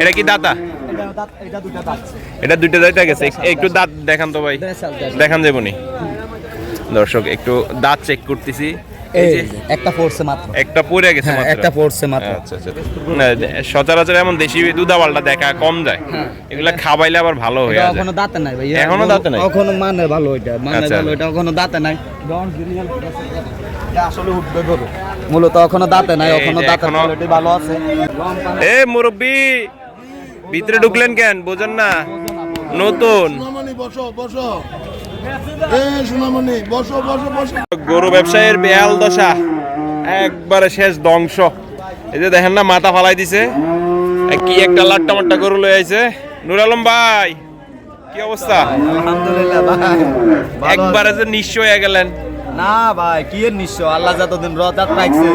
এটা কি দাঁতা? এটা দুইটা দাঁত গেছে। একটু দাঁত দেখান তো ভাই। দেখান যাবনি দর্শক একটু দাঁত চেক করতেছি। এই যে একটা পড়ছে মাত্র। একটা পড়ে গেছে হ্যাঁ মাত্র। একটা পড়ছে মাত্র। আচ্ছা আচ্ছা না, সচরাচর এমন দেশি দুধাবালটা দেখা কম যায়। এগুলা খাবাইলে আবার ভালো হয়ে হ্যাঁ। যায়। এখনও দাঁতে নাই ভাই। এখনও দাঁতে নাই? এখনও মানে ভালো এটা মানে আচ্ছা। ভালো এটা এখনও দাঁতে নাই। এটা আসলে উঠবে গরু মূলত এখনও দাঁতে নাই এই এখনও যে কোয়ালিটি ভালো আছে। এ মুরব্বি ভিতরে ঢুকলেন কেন? বোঝেন না। নতুন। বসো বসো। গরু ব্যবসায়ের বেহাল দশা একবারে শেষ ধ্বংস। এই যে দেখেন না মাথা ফালাই দিছে। কি একটা লাট্টা মাট্টা গরু লয়ে আইছে। নুর আলম ভাই কি অবস্থা? আলহামদুলিল্লাহ ভাই একবারে যে নিঃস্ব হয়ে গেলেন। না ভাই কি এর নিঃস্ব? আল্লাহ যতদিন রজাত রাখছে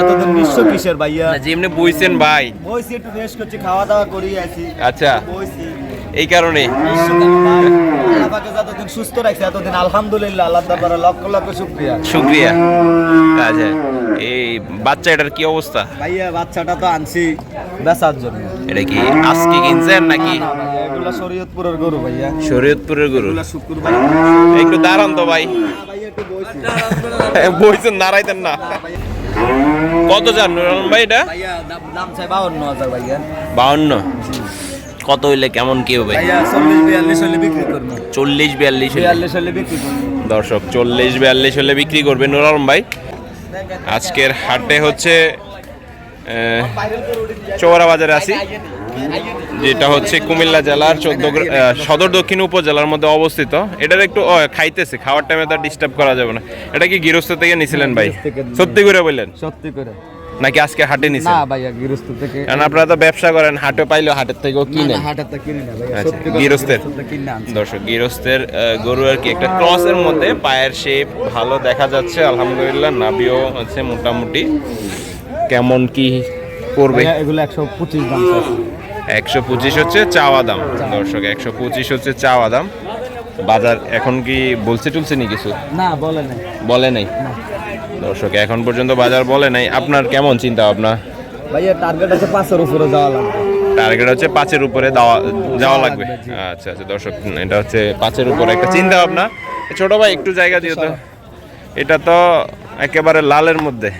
এতদিন নিঃস্ব কিসের ভাইয়া? যেমনি বইছেন ভাই। বইছি একটু রেস্ট করছি খাওয়া দাওয়া করি আছি। আচ্ছা। বইছি। এই কারণে যতদিন সুস্থ রাখছে এতদিন আলহামদুলিল্লাহ আল্লাহ তারপরে লক্ষ লক্ষ শুক্রিয়া। শুক্রিয়া আচ্ছা এই বাচ্চা এটার কি অবস্থা? ভাইয়া বাচ্চাটা তো আনছি বেচার জন্য এটা কি আজকে কিনছেন নাকি? এগুলা শরীয়তপুরের গরু। ভাইয়া শরীয়তপুরের গরু শুক্রবার একটু দাঁড়ান তো ভাই। বইছেন দাঁড়াইতেন না। কত নুর ভাই এটা? দাম- দাম চাই বাউন্ন হাজার ভাইয়া। বাউন্ন? কত হইলে কেমন কি হবে? চল্লিশ বিয়াল্লিশ দর্শক চল্লিশ বিয়াল্লিশ হলে বিক্রি করবে নুর আলম ভাই। আজকের হাটে হচ্ছে চৌরা বাজারে আছি। যেটা হচ্ছে কুমিল্লা জেলার চোদ্দ সদর দক্ষিণ উপজেলার মধ্যে অবস্থিত। এটার একটু খাইতেছে খাওয়ার টাইমে তার ডিস্টার্ব করা যাবে না। এটা কি গৃহস্থ থেকে নিছিলেন ভাই। সত্যি করে বললেন? সত্যি করে। নাকি আজকে হাটে নিছেন? না ভাইয়া গৃহস্থ থেকে কারণ আপনারা তো ব্যবসা করেন হাটে পাইলে হাটের থেকেও কিনি না ভাইয়া আচ্ছা, সত্যি করে গৃহস্থের? গৃহস্থ থেকে কিনে আনছি। দর্শক গৃহস্থের গরু আর কি একটা ক্রসের মধ্যে পায়ের শেপ ভালো দেখা যাচ্ছে আলহামদুলিল্লাহ। নাভিও আছে মোটামুটি। কেমন কি করবে এগুলো একশো পঁচিশ দাম। একশো পঁচিশ হচ্ছে চাওয়া দাম। দর্শক একশো পঁচিশ হচ্ছে চাওয়া দাম। বাজার এখন কি বলছে টুলছে নি কিছু? না বলে নাই। বলে নাই? দর্শক এখন পর্যন্ত বাজার বলে নাই। আপনার কেমন চিন্তা ভাবনা? ভাইয়া টার্গেট আছে পাঁচের উপরে যাওয়া লাগবে। টার্গেট হচ্ছে পাঁচের উপরে দেওয়া যাওয়া লাগবে। আচ্ছা আচ্ছা দর্শক এটা হচ্ছে পাঁচের উপরে একটা চিন্তা ভাবনা। ছোট ভাই একটু জায়গা দিও তো। এটা তো একেবারে লালের মধ্যে।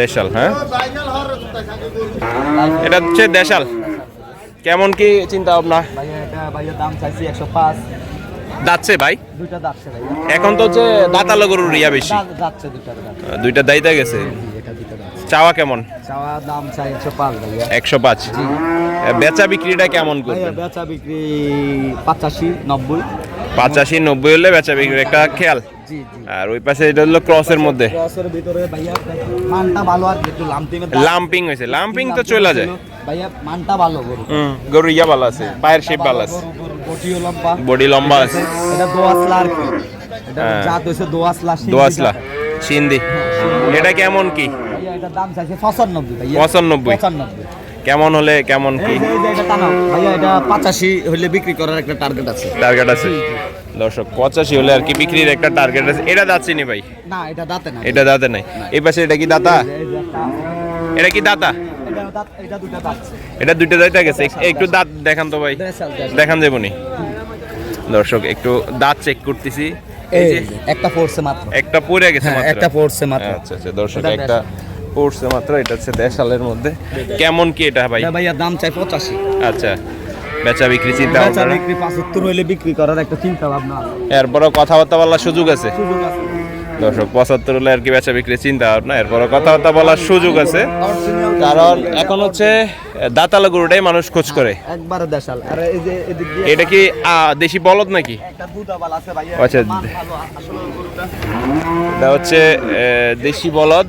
দেশাল হ্যাঁ? এটা হচ্ছে দেশাল। কেমন কি চিন্তা ভাবনা? ভাইয়া এটা ভাইয়া দাম চাইছি একশো পাঁচ। ভাই? দুইটা এখন তো হচ্ছে দাঁতালো গরুর ইয়া বেশি। দুইটা গেছে? চাওয়া কেমন? চাওয়া দাম চাই ভাইয়া। একশো পাঁচ। বেচা বিক্রিটা কেমন বেচা বিক্রি পঁচাশি নব্বই। পঁচাশি নব্বই হলে বেচা বিক্রির একটা খেয়াল। আর ওই পাশে এটা হলো ক্রসের মধ্যে। ক্রসের ভিতরে ভাইয়া মানটা ভালো আর একটু লাম্পিং লাম্পিং তো চলে যায়। ভাইয়া মানটা ভালো গরু। গরু ইয়া ভালো আছে। পায়ের শেপ ভালো আছে। লম্বা। বডি লম্বা। আছে? এটা দোয়াসলা আর কি? এটা হ্যাঁ। জাত হইছে দোয়াসলা দোয়াসলা জাত। সিন্ধি। এটা কেমন কি? এটা দাম চাইছে পঁচানব্বই ভাইয়া। পঁচানব্বই। পঁচানব্বই। কেমন হলে কেমন কি? ভাইয়া এটা পঁচাশি হইলে বিক্রি করার একটা টার্গেট আছে। টার্গেট আছে। দর্শক পঁচাশি হলে আর কি বিক্রির একটা টার্গেট আছে। এটা যাচ্ছে নি ভাই? না এটা দাঁতে না। এটা দাঁতে নাই। এই পাশে এটা কি দাতা? এটা কি দাতা? এটা দুইটা দাঁত। গেছে। একটু দাঁত দেখান তো ভাই। দেখান যাবনি দর্শক একটু দাঁত চেক করতেছি। একটা পড়ছে মাত্র। একটা পড়ে গেছে হ্যাঁ, একটা পড়ছে মাত্র। আচ্ছা আচ্ছা দর্শক একটা পড়ছে মাত্র। এটা হচ্ছে দেশালের মধ্যে। কেমন কি এটা ভাই? ভাইয়া দাম চাই পঁচাশি। আচ্ছা বেচা বিক্রি চিন্তা বেচা বিক্রি হইলে বিক্রি করার একটা চিন্তা ভাবনা আছে। এরপরও কথাবার্তা বলার সুযোগ আছে। সুযোগ আছে। দর্শক পঁচাত্তর হলে আর কি বেচা বিক্রি চিন্তা ভাবনা। এরপরও কথাবার্তা বলার সুযোগ আছে। কারণ এখন হচ্ছে দাতালা গরুটাই মানুষ খোঁজ করে। একবারে দেশাল। আর এই যে এটা কি দেশি বলদ নাকি? আচ্ছা। এটা হচ্ছে দেশি বলদ।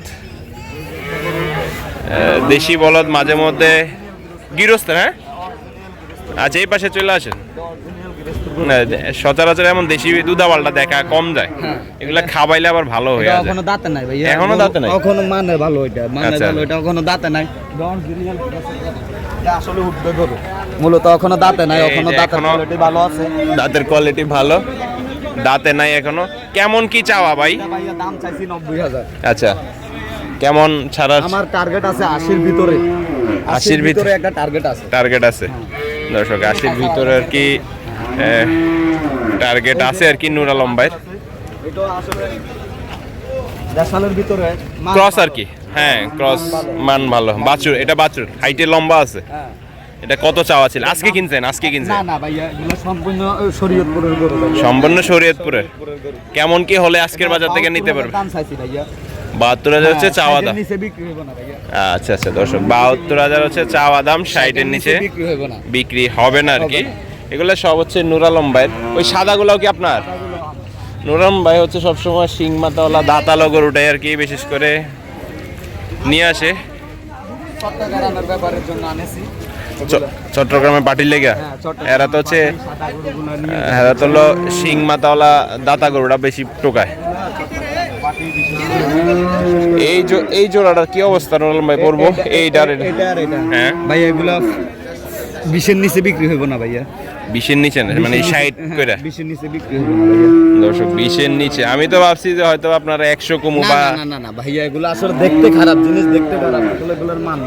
দেশি বলদ মাঝে মধ্যে গৃহস্থ হ্যাঁ? আচ্ছা এই পাশে চলে আসেন। সচরাচর এমন দেশি দুধাবালটা দেখা কম যায়। এগুলা খাবাইলে আবার ভালো হয়ে যায়। এখনও দাঁতে নাই ভাইয়া। এখনও দাঁতে নাই? এখনও মানে ভালো এটা মানে আচ্ছা। ভালো এটা এখনও দাঁতে নাই। এটা আসলে উঠবে গরু মূলত এখনও দাঁতে নাই এখনও দাঁতের এখনো- কোয়ালিটি ভালো আছে। দাঁতের কোয়ালিটি ভালো। দাঁতে নাই এখনও। কেমন কি চাওয়া ভাই? ভাইয়া দাম চাইছি নব্বই হাজার। আচ্ছা। কেমন ছাড়া আমার টার্গেট আছে আশির ভিতরে। আশির ভিতরে ভিতরে? একটা টার্গেট আছে। টার্গেট আছে। দর্শক আশির ভিতরে আর কি টার্গেট আছে আর কি নুর আলম ভাইয়ের। ক্রস আর কি। হ্যাঁ ক্রস মান ভালো। বাছুর এটা বাছুর। হাইটে লম্বা আছে। হ্যাঁ। এটা কত চাওয়া ছিল? আজকে কিনছেন? আজকে কিনছেন? না ভাইয়া এগুলো সম্পূর্ণ শরীয়তপুরের গরু সম্পূর্ণ শরীয়তপুরের কেমন কি হলে আজকের বাজার থেকে নিতে পারবে? দাম চাইছি ভাইয়া। বাহাত্তর হাজার হচ্ছে হ্যাঁ, চাওয়া দাম। নিচে বিক্রি হবে না ভাইয়া। আচ্ছা আচ্ছা দর্শক বাহাত্তর হাজার হচ্ছে চাওয়া দাম ষাটের নিচে বিক্রি হবে না। বিক্রি হবে না আর কি। এগুলো সব হচ্ছে নুরালম ভাইয়ের। ওই সাদাগুলোও কি আপনার? নুরালম ভাই হচ্ছে সবসময় শিং মাতাওয়ালা দাঁতালো গরুটাই আর কি বিশেষ করে নিয়ে আসে। চট্টগ্রামে পার্টির লেগা? হ্যাঁ, এরা তো হচ্ছে এরা তো হলো শিং মাতাওয়ালা দাতা গরুটা বেশি টোকায়। এই এই জোড়াটার কি অবস্থা নুরালম ভাই? পড়ব এইটার হ্যাঁ। ভাইয়া এগুলো বিশের নিচে বিক্রি হবে না ভাইয়া? বিশের নিচে না মানে ষাট করে বিশের নিচে বিক্রি হবে না ভাইয়া। দর্শক বিশের নিচে। আমি তো ভাবছি যে হয়তো আপনারা একশো কমু বা না, না না ভাইয়া এগুলো আসলে দেখতে খারাপ জিনিস দেখতে খারাপ। এগুলো এগুলোর মান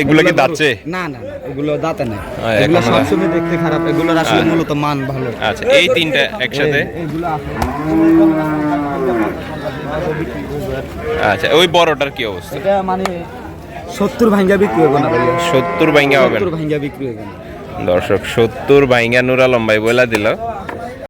এগুলো কি দাঁতছে? না না না, এগুলো দাঁতে না। হ্যাঁ, এগুলো সবসময় দেখতে খারাপ। এগুলোর আসলে মূলত মান ভালো। আচ্ছা এই তিনটা একসাথে? এগুলো আছে। আচ্ছা ওই বড়টার কি অবস্থা? এটা মানে সত্তর ভাঙ্গা বিক্রি হবে না ভাইয়া সত্তর বাইঙ্গা হবে সত্তর ভাঙ্গা বিক্রি হবে না। দর্শক সত্তর বাইঙ্গা নুরালম ভাই বলে দিল।